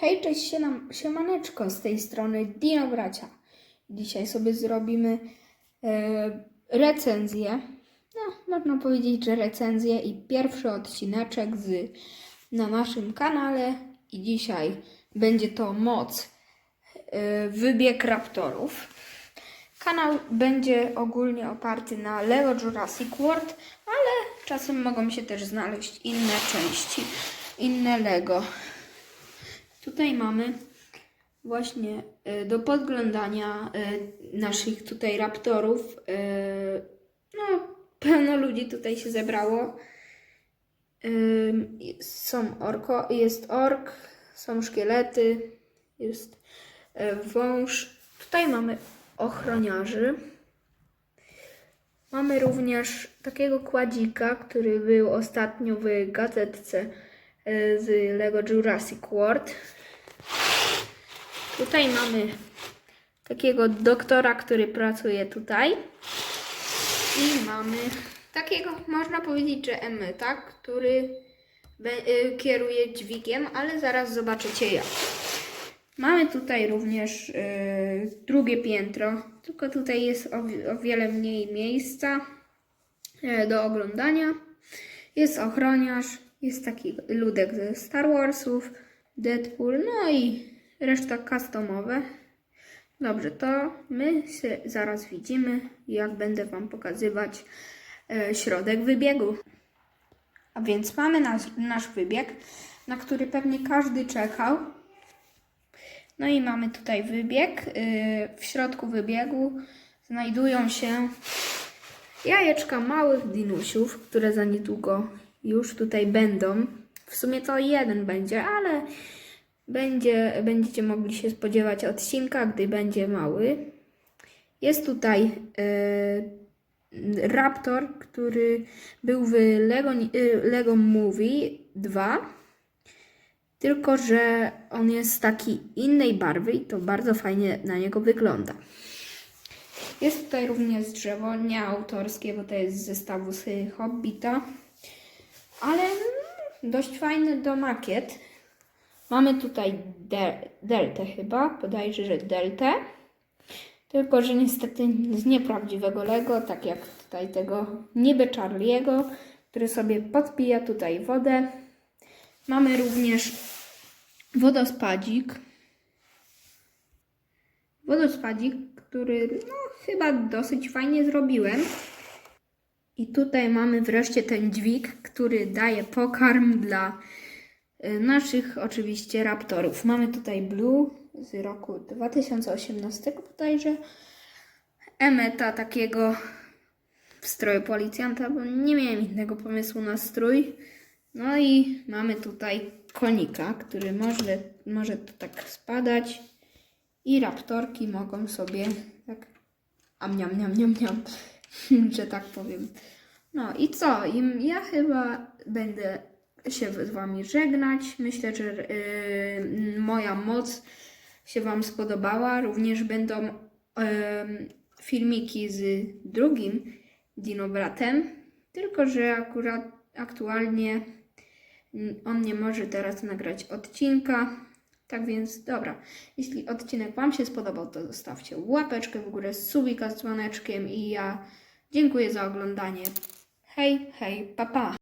Hej, cześć, siema- siemaneczko, z tej strony Dino Bracia. Dzisiaj sobie zrobimy e, recenzję, no można powiedzieć, że recenzję i pierwszy odcineczek z, na naszym kanale i dzisiaj będzie to moc e, wybieg raptorów. Kanał będzie ogólnie oparty na Lego Jurassic World, ale czasem mogą się też znaleźć inne części, inne Lego. Tutaj mamy właśnie e, do podglądania e, naszych tutaj raptorów. e, No, pełno ludzi tutaj się zebrało. Są orko, jest ork, są szkielety, jest wąż. Tutaj mamy ochroniarzy. Mamy również takiego kładzika, który był ostatnio w gazetce z Lego Jurassic World. Tutaj mamy takiego doktora, który pracuje tutaj. I mamy takiego, można powiedzieć, że emyta, który y, kieruje dźwigiem, ale zaraz zobaczycie jak. Mamy tutaj również y, drugie piętro, tylko tutaj jest o, o wiele mniej miejsca do oglądania. Jest ochroniarz, jest taki ludek ze Star Warsów, Deadpool, no i reszta customowe. Dobrze, to my się zaraz widzimy, jak będę Wam pokazywać e, środek wybiegu. A więc mamy nasz, nasz wybieg, na który pewnie każdy czekał. No i mamy tutaj wybieg. y, W środku wybiegu znajdują się jajeczka małych dinusiów, które za niedługo już tutaj będą. W sumie to jeden będzie, ale będzie, będziecie mogli się spodziewać odcinka, gdy będzie mały. Jest tutaj e, Raptor, który był w Lego, e, Lego Movie 2. Tylko, że on jest taki innej barwy i to bardzo fajnie na niego wygląda. Jest tutaj również drzewo, nie autorskie, bo to jest z zestawu z Hobbita, ale mm, dość fajny do makiet. Mamy tutaj de- deltę chyba, bodajże, że deltę. Tylko, że niestety z nieprawdziwego Lego, tak jak tutaj tego niby Charlie'ego, który sobie podpija tutaj wodę. Mamy również wodospadzik. Wodospadzik, który no, chyba dosyć fajnie zrobiłem. I tutaj mamy wreszcie ten dźwig, który daje pokarm dla y, naszych oczywiście raptorów. Mamy tutaj Blue z roku 2018 bodajże. Emeta takiego w stroju policjanta, bo nie miałem innego pomysłu na strój. No i mamy tutaj konika, który może, może tu tak spadać i raptorki mogą sobie tak am niam niam niam niam, że tak powiem. No i co? Ja chyba będę się z Wami żegnać. Myślę, że yy, moja moc się Wam spodobała. Również będą yy, filmiki z drugim dinobratem, tylko że akurat aktualnie on nie może teraz nagrać odcinka. Tak więc dobra, jeśli odcinek Wam się spodobał, to zostawcie łapeczkę w górę, subika z dzwoneczkiem i ja dziękuję za oglądanie. Hej, hej, papa. Pa.